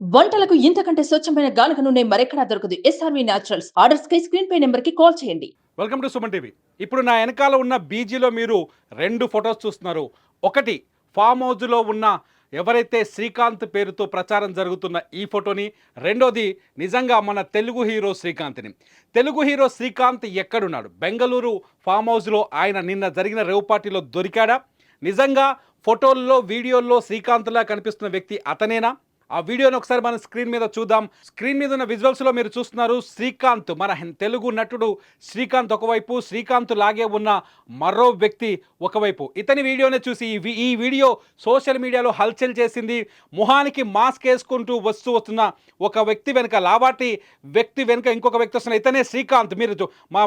వంటలకు ఇంతకంటే స్వచ్ఛమైన గానుక నూనె మరెక్కడా దొరకదు. ఎస్ఆర్వి న్యాచురల్స్ ఆర్డర్స్ కై స్క్రీన్ పై నెంబర్కి కాల్ చేయండి. Welcome to Suman TV. ఇప్పుడు నా వెనకాల ఉన్న బీజీలో మీరు రెండు ఫొటోస్ చూస్తున్నారు. ఒకటి ఫామ్ హౌస్లో ఉన్న ఎవరైతే శ్రీకాంత్ పేరుతో ప్రచారం జరుగుతున్న ఈ ఫోటోని రెండోది నిజంగా మన తెలుగు హీరో శ్రీకాంత్ని. తెలుగు హీరో శ్రీకాంత్ ఎక్కడున్నాడు? బెంగళూరు ఫామ్ హౌస్లో ఆయన నిన్న జరిగిన రేవ్ పార్టీలో దొరికాడా? నిజంగా ఫోటోల్లో వీడియోల్లో శ్రీకాంత్లా కనిపిస్తున్న వ్యక్తి అతనేనా? ఆ వీడియోని ఒకసారి మనం స్క్రీన్ మీద చూద్దాం. స్క్రీన్ మీద ఉన్న విజువల్స్లో మీరు చూస్తున్నారు శ్రీకాంత్ మన తెలుగు నటుడు శ్రీకాంత్ ఒకవైపు శ్రీకాంత్ లాగే ఉన్న మరో వ్యక్తి ఒకవైపు. ఇతని వీడియోనే చూసి ఈ వీడియో సోషల్ మీడియాలో హల్చల్ చేసింది మొహానికి మాస్క్ వేసుకుంటూ వస్తూ వస్తున్న ఒక వ్యక్తి వెనుక లావాటి వ్యక్తి వెనుక ఇంకొక వ్యక్తి వస్తున్న ఇతనే శ్రీకాంత్. మీరు మా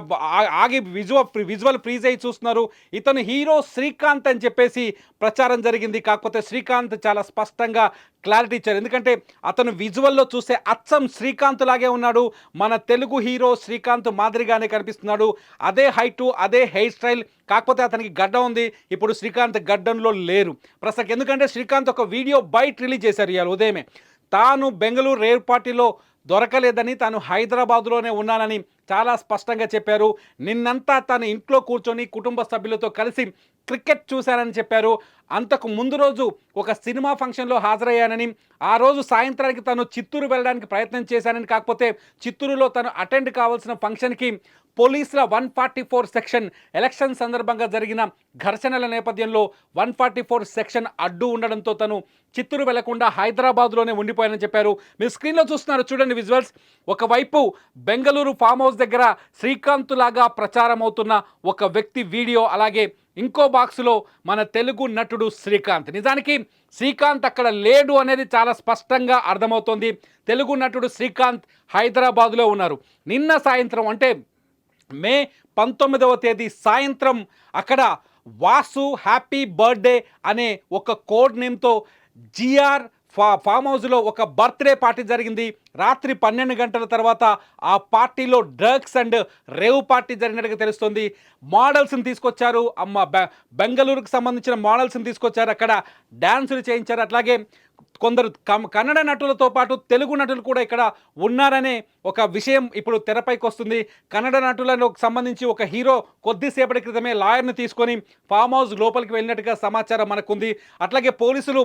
ఆగి విజువల్ విజువల్ ఫ్రీజ్ అయ్యి చూస్తున్నారు. ఇతను హీరో శ్రీకాంత్ అని చెప్పేసి ప్రచారం జరిగింది. కాకపోతే శ్రీకాంత్ చాలా స్పష్టంగా క్లారిటీ ఇచ్చారు. ఎందుకంటే అతను విజువల్లో చూస్తే అచ్చం శ్రీకాంత్ లాగే ఉన్నాడు. మన తెలుగు హీరో శ్రీకాంత్ మాదిరిగానే కనిపిస్తున్నాడు. అదే హైటు అదే హెయిర్ స్టైల్. కాకపోతే అతనికి గడ్డం ఉంది. ఇప్పుడు శ్రీకాంత్ గడ్డంలో లేరు. ప్రస్తుతం ఎందుకంటే శ్రీకాంత్ ఒక వీడియో బయట రిలీజ్ చేశారు ఇవాళ ఉదయమే. తాను బెంగళూరు రేర్ పార్టీలో దొరకలేదని తాను హైదరాబాద్లోనే ఉన్నానని చాలా స్పష్టంగా చెప్పారు. నిన్నంతా తన ఇంట్లో కూర్చొని కుటుంబ సభ్యులతో కలిసి క్రికెట్ చూశానని చెప్పారు. అంతకు ముందు రోజు ఒక సినిమా ఫంక్షన్లో హాజరయ్యానని ఆ రోజు సాయంత్రానికి తను చిత్తూరు వెళ్ళడానికి ప్రయత్నం చేశానని కాకపోతే చిత్తూరులో తను అటెండ్ కావాల్సిన ఫంక్షన్కి పోలీసుల one forty four section election సందర్భంగా జరిగిన ఘర్షణల నేపథ్యంలో వన్ ఫార్టీ ఫోర్ సెక్షన్ అడ్డు ఉండడంతో తను చిత్తూరు వెళ్ళకుండా హైదరాబాద్లోనే ఉండిపోయానని చెప్పారు. మీరు స్క్రీన్లో చూస్తున్నారు చూడండి విజువల్స్. ఒకవైపు బెంగళూరు ఫామ్ హౌస్ దగ్గర శ్రీకాంత్ లాగా ప్రచారం అవుతున్న ఒక వ్యక్తి వీడియో అలాగే ఇంకో బాక్స్లో మన తెలుగు నటుడు శ్రీకాంత్. నిజానికి శ్రీకాంత్ అక్కడ లేడు అనేది చాలా స్పష్టంగా అర్థమవుతోంది. తెలుగు నటుడు శ్రీకాంత్ హైదరాబాద్లో ఉన్నారు. నిన్న సాయంత్రం అంటే మే పంతొమ్మిదవ తేదీ సాయంత్రం అక్కడ వాసు హ్యాపీ బర్త్డే అనే ఒక కోడ్ నేమ్తో జిఆర్ ఫా ఫామ్ హౌస్లో ఒక బర్త్డే పార్టీ జరిగింది. రాత్రి పన్నెండు గంటల తర్వాత ఆ పార్టీలో డ్రగ్స్ అండ్ రేవ్ పార్టీ జరిగినట్టుగా తెలుస్తుంది. మోడల్స్ని తీసుకొచ్చారు. అమ్మ బె బెంగళూరుకు సంబంధించిన మోడల్స్ని తీసుకొచ్చారు. అక్కడ డ్యాన్సులు చేయించారు. అట్లాగే కొందరు కన్నడ నటులతో పాటు తెలుగు నటులు కూడా ఇక్కడ ఉన్నారనే ఒక విషయం ఇప్పుడు తెరపైకి వస్తుంది. కన్నడ నటులకు సంబంధించి ఒక హీరో కొద్దిసేపటి క్రితమే లాయర్ని తీసుకొని ఫామ్ హౌస్ లోపలికి వెళ్ళినట్టుగా సమాచారం మనకుంది. అట్లాగే పోలీసులు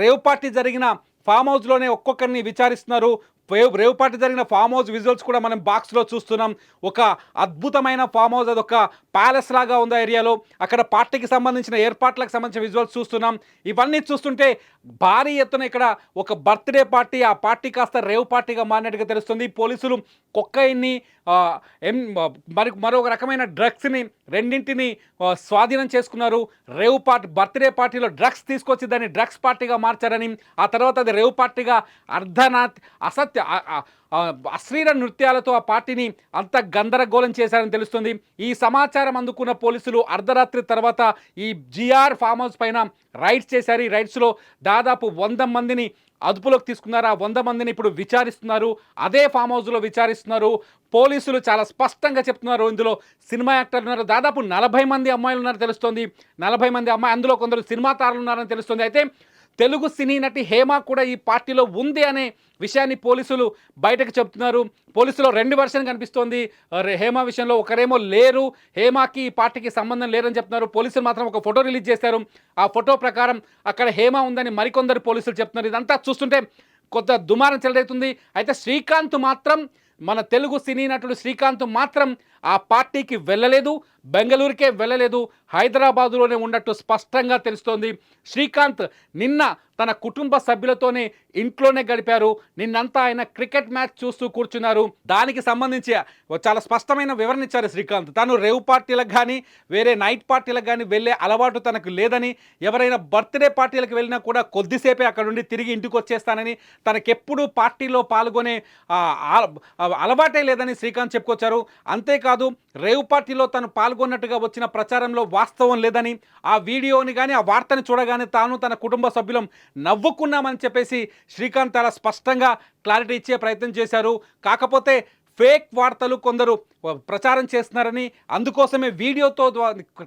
రేవ్ పార్టీ జరిగిన ఫామ్ హౌస్లోనే ఒక్కొక్కరిని విచారిస్తున్నారు. రేవు పార్టీ జరిగిన ఫామ్ హౌస్ విజువల్స్ కూడా మనం బాక్స్లో చూస్తున్నాం. ఒక అద్భుతమైన ఫామ్ హౌస్ అది ఒక ప్యాలెస్ లాగా ఉంది ఏరియాలో. అక్కడ పార్టీకి సంబంధించిన ఏర్పాట్లకు సంబంధించిన విజువల్స్ చూస్తున్నాం. ఇవన్నీ చూస్తుంటే భారీ ఎత్తున ఇక్కడ ఒక బర్త్డే పార్టీ ఆ పార్టీ కాస్త రేవు పార్టీగా మారినట్టుగా తెలుస్తుంది. పోలీసులు కొక్కైన్ని ఎం మరి మరొక రకమైన డ్రగ్స్ని రెండింటిని స్వాధీనం చేసుకున్నారు. రేవ్ పార్టీ బర్త్డే పార్టీలో డ్రగ్స్ తీసుకొచ్చి దాన్ని డ్రగ్స్ పార్టీగా మార్చారని ఆ తర్వాత అది రేవ్ పార్టీగా అర్ధనాథ్ అసత్య అశ్లీల నృత్యాలతో ఆ పార్టీని అంత గందరగోళం చేశారని తెలుస్తుంది. ఈ సమాచారం అందుకున్న పోలీసులు అర్ధరాత్రి తర్వాత ఈ జిఆర్ ఫామ్ హౌస్ పైన రైడ్స్ చేశారు. ఈ రైడ్స్లో దాదాపు వంద మందిని అదుపులోకి తీసుకున్నారు? ఆ వంద మందిని ఇప్పుడు విచారిస్తున్నారు. అదే ఫామ్ హౌస్లో విచారిస్తున్నారు. పోలీసులు చాలా స్పష్టంగా చెప్తున్నారు ఇందులో. సినిమా యాక్టర్లు ఉన్నారు. దాదాపు నలభై మంది అమ్మాయిలు ఉన్నారని తెలుస్తోంది. నలభై మంది అమ్మాయి అందులో కొందరు సినిమా తారలు ఉన్నారని తెలుస్తుంది. అయితే తెలుగు సినీ నటి హేమ కూడా ఈ పార్టీలో ఉంది అనే విషయాన్ని పోలీసులు బయటకు చెప్తున్నారు. పోలీసులో రెండు వర్షన్ కనిపిస్తోంది. హేమ విషయంలో ఒకరేమో లేరు. హేమకి ఈ పార్టీకి సంబంధం లేరని చెప్తున్నారు. పోలీసులు మాత్రం ఒక ఫోటో రిలీజ్ చేశారు. ఆ ఫోటో ప్రకారం అక్కడ హేమ ఉందని మరికొందరు పోలీసులు చెప్తున్నారు. ఇదంతా చూస్తుంటే కొత్త దుమారం చెలరేగుతుంది. అయితే శ్రీకాంత్ మాత్రం మన తెలుగు సినీ నటుడు శ్రీకాంత్ మాత్రం ఆ పార్టీకి వెళ్ళలేదు. బెంగళూరుకే వెళ్ళలేదు. హైదరాబాదులోనే ఉన్నట్టు స్పష్టంగా తెలుస్తోంది. శ్రీకాంత్ నిన్న తన కుటుంబ సభ్యులతోనే ఇంట్లోనే గడిపారు. నిన్నంతా ఆయన క్రికెట్ మ్యాచ్ చూస్తూ కూర్చున్నారు. దానికి సంబంధించి చాలా స్పష్టమైన వివరణ ఇచ్చారు శ్రీకాంత్. తాను రేవ్ పార్టీలకు కానీ వేరే నైట్ పార్టీలకు కానీ వెళ్ళే అలవాటు తనకు లేదని ఎవరైనా బర్త్డే పార్టీలకు వెళ్ళినా కూడా కొద్దిసేపే అక్కడ నుండి తిరిగి ఇంటికి వచ్చేస్తానని తనకెప్పుడు పార్టీలో పాల్గొనే అలవాటే లేదని శ్రీకాంత్ చెప్పుకొచ్చారు. అంతేకాదు రేవ్ పార్టీలో తను పాల్గొన్నట్టుగా వచ్చిన ప్రచారంలో వాస్తవం లేదని ఆ వీడియోని కానీ ఆ వార్తని చూడగానే తాను తన కుటుంబ సభ్యులం నవ్వుకున్నామని చెప్పేసి శ్రీకాంత్ అలా స్పష్టంగా క్లారిటీ ఇచ్చే ప్రయత్నం చేశారు. కాకపోతే ఫేక్ వార్తలు కొందరు ప్రచారం చేస్తున్నారని అందుకోసమే వీడియోతో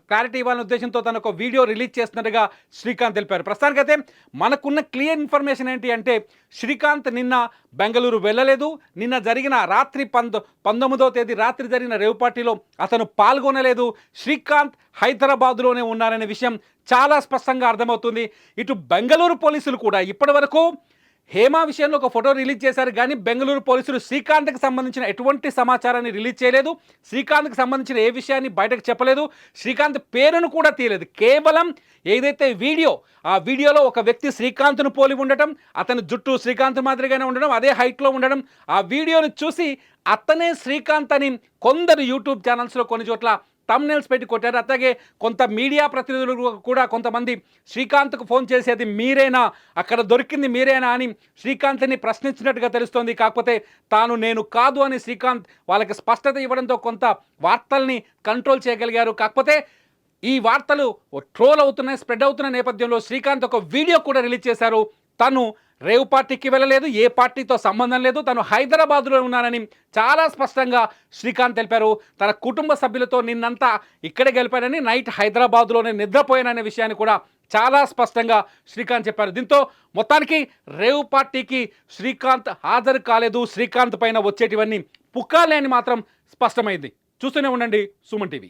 క్లారిటీ ఇవ్వాలనే ఉద్దేశంతో తన ఒక వీడియో రిలీజ్ చేస్తున్నట్టుగా శ్రీకాంత్ తెలిపారు. ప్రస్తుతానికైతే మనకున్న క్లియర్ ఇన్ఫర్మేషన్ ఏంటి అంటే శ్రీకాంత్ నిన్న బెంగళూరు వెళ్ళలేదు. నిన్న జరిగిన రాత్రి పంద పంతొమ్మిదో తేదీ రాత్రి జరిగిన రేవు పార్టీలో అతను పాల్గొనలేదు. శ్రీకాంత్ హైదరాబాద్లోనే ఉన్నారనే విషయం చాలా స్పష్టంగా అర్థమవుతుంది. ఇటు బెంగళూరు పోలీసులు కూడా ఇప్పటివరకు హేమా విషయంలో ఒక ఫోటో రిలీజ్ చేశారు కానీ బెంగళూరు పోలీసులు శ్రీకాంత్కి సంబంధించిన ఎటువంటి సమాచారాన్ని రిలీజ్ చేయలేదు. శ్రీకాంత్కి సంబంధించిన ఏ విషయాన్ని బయటకు చెప్పలేదు. శ్రీకాంత్ పేరును కూడా తీయలేదు. కేవలం ఏదైతే వీడియో ఆ వీడియోలో ఒక వ్యక్తి శ్రీకాంత్ను పోలి ఉండటం అతని జుట్టు శ్రీకాంత్ మాదిరిగానే ఉండడం అదే హైట్లో ఉండడం ఆ వీడియోను చూసి అతనే శ్రీకాంత్ అని కొందరు యూట్యూబ్ ఛానల్స్లో కొన్ని చోట్ల తమ్నెల్స్ పెట్టి కొట్టారు. అట్లాగే కొంత మీడియా ప్రతినిధులు కూడా కొంతమంది శ్రీకాంత్కు ఫోన్ చేసేది మీరేనా? అక్కడ దొరికింది మీరేనా అని శ్రీకాంత్ని ప్రశ్నించినట్టుగా తెలుస్తోంది. కాకపోతే తాను నేను కాదు అని శ్రీకాంత్ వాళ్ళకి స్పష్టత ఇవ్వడంతో కొంత వార్తల్ని కంట్రోల్ చేయగలిగారు. కాకపోతే ఈ వార్తలు ట్రోల్ అవుతున్నాయి స్ప్రెడ్ అవుతున్న నేపథ్యంలో శ్రీకాంత్ ఒక వీడియో కూడా రిలీజ్ చేశారు. తను రేవ్ పార్టీకి వెళ్ళలేదు ఏ పార్టీతో సంబంధం లేదు తను హైదరాబాద్లో ఉన్నానని చాలా స్పష్టంగా శ్రీకాంత్ తెలిపారు. తన కుటుంబ సభ్యులతో నిన్నంతా ఇక్కడే గెలిపానని నైట్ హైదరాబాద్లోనే నిద్రపోయాననే విషయాన్ని కూడా చాలా స్పష్టంగా శ్రీకాంత్ చెప్పారు. దీంతో మొత్తానికి రేవ్ పార్టీకి శ్రీకాంత్ హాజరు కాలేదు శ్రీకాంత్ పైన వచ్చేటివన్నీ పుక్కాలే అని మాత్రం స్పష్టమైంది. చూస్తూనే ఉండండి సుమన్ టీవీ.